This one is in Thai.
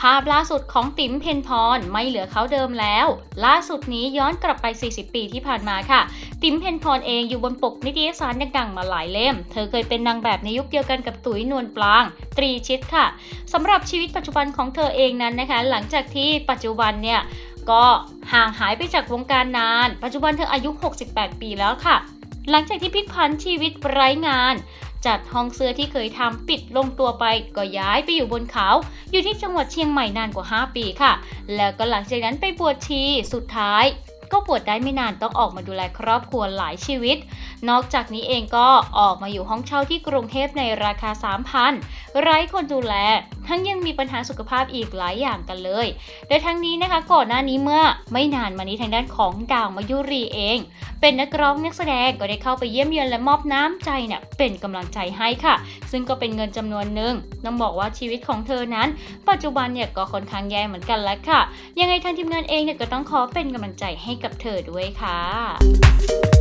ภาพล่าสุดของติ๋มเพนพรไม่เหลือเขาเดิมแล้ว ล่าสุดนี้ย้อนกลับไป 40 ปีที่ผ่านมาค่ะ ติ๋มเพนพรเองอยู่บนปกนิตยสารดังๆมาหลายเล่ม เธอเคยเป็นนางแบบในยุคเดียวกันกับตุ๋ยนวลปลาง ตรีชิตค่ะสำหรับชีวิตปัจจุบันของเธอเองนั้นนะคะ หลังจากที่ปัจจุบันเนี่ยก็ห่างหายไปจากวงการนาน ปัจจุบันเธออายุ 68 ปีแล้วค่ะ หลังจากที่พลิกผันชีวิตไร้งาน จัดห้องเสื้อที่เคยทำปิดลงตัวไป ก็ย้ายไปอยู่บนเขา อยู่ที่จังหวัดเชียงใหม่นานกว่า 5 ปีค่ะ แล้วก็หลังจากนั้นไปบวชชีสุดท้ายก็บวชได้ไม่นานต้องออกมาดูแลครอบครัวหลายชีวิต นอกจากนี้เองก็ออกมาอยู่ห้องเช่าที่กรุงเทพในราคา 3,000 ไร้คนดูแล ทั้งยังมีปัญหาสุขภาพอีกหลายอย่างกันเลย โดยทั้งนี้นะคะก่อนหน้านี้เมื่อไม่นานมานี้ทางด้านของดาวมายุรีเอง เป็นนักร้องนักแสดงก็ได้เข้าไปเยี่ยมเยือนและมอบน้ำใจเนี่ยเป็นกำลังใจให้ค่ะ ซึ่งก็เป็นเงินจำนวนหนึ่งต้องบอกว่าชีวิตของเธอนั้น ปัจจุบันเนี่ยก็ค่อนข้างแย่เหมือนกันแล้วค่ะ ยังไงทางทีมงานเองเนี่ยก็ต้องขอเป็นกำลังใจให้กับเธอด้วยค่ะ